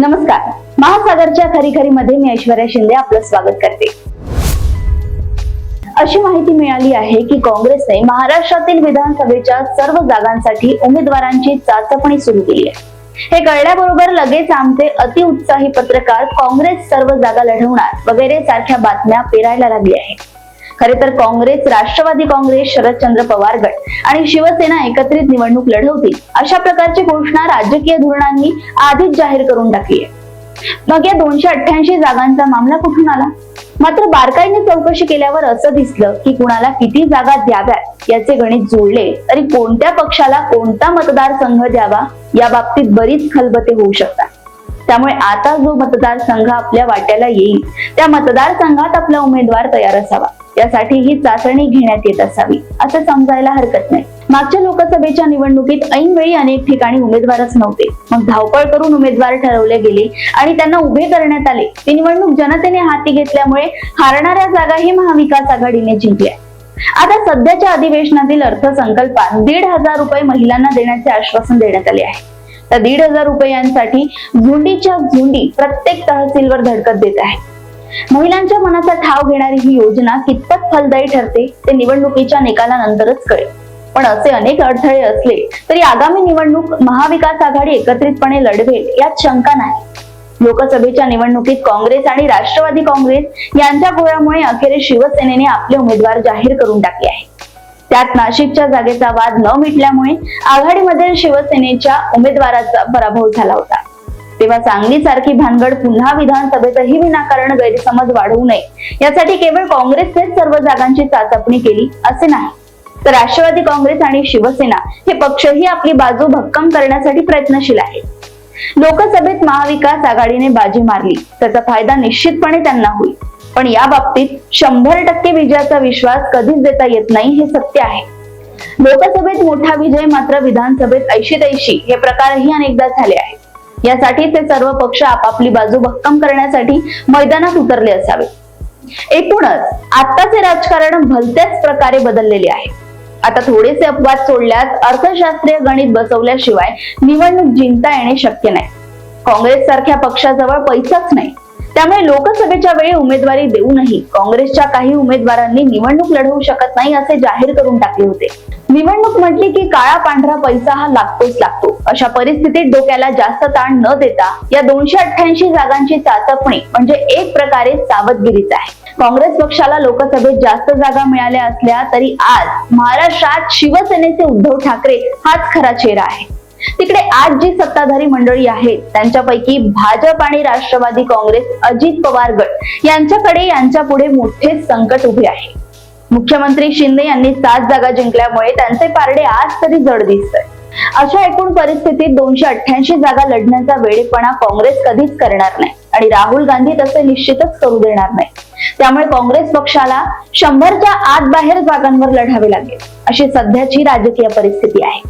नमस्कार. महासागरच्या खरी खरी मध्ये मी ऐश्वर्या शिंदे आपलं स्वागत करते. अशी माहिती मिळाली आहे की काँग्रेसने महाराष्ट्रातील विधानसभेच्या सर्व जागांसाठी उमेदवारांची चाचपणी सुरू केली आहे. हे कळल्याबरोबर लगेच आमचे अतिउत्साही पत्रकार काँग्रेस सर्व जागा लढवणार वगैरे सारख्या बातम्या पेरायला लागली आहे खरे तर काँग्रेस राष्ट्रवादी काँग्रेस शरदचंद्र पवार गट. आणि शिवसेना एकत्रित निवडणूक लढवतील. अशा प्रकारची घोषणा राजकीय धोरणांनी आधीच जाहीर करून टाकली आहे. मग या दोनशे अठ्ठ्याऐंशी जागांचा मामला कुठून आला? मात्र बारकाईने चौकशी केल्यावर असं दिसलं की कुणाला किती जागा द्याव्यात याचे गणित जुळले तरी कोणत्या पक्षाला कोणता मतदारसंघ द्यावा या बाबतीत बरीच खलबते होऊ शकतात. त्यामुळे आता जो मतदारसंघ आपल्या वाट्याला येईल त्या मतदारसंघात आपला उमेदवार तयार असावा. यासाठी ही चाचणी घेण्यात येत असावी. असं समजायला हरकत नाही. मागच्या लोकसभेच्या निवडणुकीत ऐनवेळी अनेक ठिकाणी उमेदवारच नव्हते. मग धावपळ करून उमेदवार ठरवले गेले आणि त्यांना उभे करण्यात आले. ती निवडणूक जनतेने हाती घेतल्यामुळे हारणाऱ्या जागाही महाविकास आघाडीने जिंकल्या. आता सध्याच्या अधिवेशनातील अर्थसंकल्पात दीड हजार रुपये महिलांना देण्याचे आश्वासन देण्यात आले आहे. तर दीड हजार रुपयांसाठी झुंडीच्या झुंडी प्रत्येक तहसीलवर धडकत देत आहे. महिलांच्या मनाचा ठाव घेणारी ही योजना कितपत फलदायी ठरते ते निवडणुकीच्या निकालानंतरच कळेल. पण असे अनेक अडथळे असले तरी आगामी निवडणूक महाविकास आघाडी एकत्रितपणे लढवेल यात शंका नाही. लोकसभेच्या निवडणुकीत काँग्रेस आणि राष्ट्रवादी काँग्रेस यांच्या घोळामुळे अखेरीस शिवसेनेने आपले उमेदवार जाहीर करून टाकले आहे. त्यात नाशिकच्या जागेचा वाद न मिटल्यामुळे आघाडीमध्ये शिवसेनेच्या उमेदवाराचा पराभव झाला होता. तेव्हा सांगली सारखी भानगड पुन्हा विधानसभेतही विनाकारण गैरसमज वाढवू नये. यासाठी केवळ काँग्रेसनेच सर्व जागांची चाचपणी केली असे नाही. तर राष्ट्रवादी काँग्रेस आणि शिवसेना हे पक्षही आपली बाजू भक्कम करण्यासाठी प्रयत्नशील आहेत. लोकसभेत महाविकास आघाडीने बाजी मारली. त्याचा फायदा निश्चितपणे त्यांना होईल. पण या बाबतीत शंभर टक्के विजयाचा विश्वास कधीच देता येत नाही हे सत्य आहे. लोकसभेत मोठा विजय मात्र विधानसभेत ऐशी तैशी हे प्रकारही अनेकदा झाले आहेत. यासाठी ते सर्व पक्ष आपापली बाजू भक्कम करण्यासाठी मैदानात उतरले असावे. एकूणच आत्ताचे राजकारण भलत्याच प्रकारे बदललेले आहे. आता थोडेसे अपवाद सोडल्यास अर्थशास्त्रीय गणित बसवल्याशिवाय निवडणूक जिंकता येणे शक्य नाही. काँग्रेस सारख्या पक्षाजवळ पैसाच नाही. त्यामुळे लोकसभेच्या वेळी उमेदवारी देऊनही काँग्रेसच्या काही उमेदवारांनी निवडणूक लढवू शकत नाही असे जाहीर करून टाकले होते. निवडणूक म्हटली की काळा पांढरा पैसा हा लागतोच लागतो. अशा परिस्थितीत डोक्याला जास्त ताण न देता या दोनशे अठ्ठ्याऐंशी जागांची चाचपणी म्हणजे एक प्रकारे सावधगिरीच आहे. काँग्रेस पक्षाला लोकसभेत जास्त जागा मिळाल्या असल्या तरी आज महाराष्ट्रात शिवसेनेचे उद्धव ठाकरे हाच खरा चेहरा आहे. तिकडे आज जी सत्ताधारी मंडळी आहेत त्यांच्यापैकी भाजप आणि राष्ट्रवादी काँग्रेस अजित पवार गट यांच्याकडे यांच्या पुढे मोठे संकट उभे आहे. मुख्यमंत्री शिंदे यांनी सात जागा जिंकल्यामुळे त्यांचे पारडे आज तरी जड दिसतंय. अशा एकूण परिस्थितीत दोनशे अठ्ठ्याऐंशी जागा लढण्याचा वेळेपणा काँग्रेस कधीच करणार नाही आणि राहुल गांधी तसे निश्चितच करू देणार नाही. त्यामुळे काँग्रेस पक्षाला शंभरच्या आत बाहेर जागांवर लढावे लागेल अशी सध्याची राजकीय परिस्थिती आहे.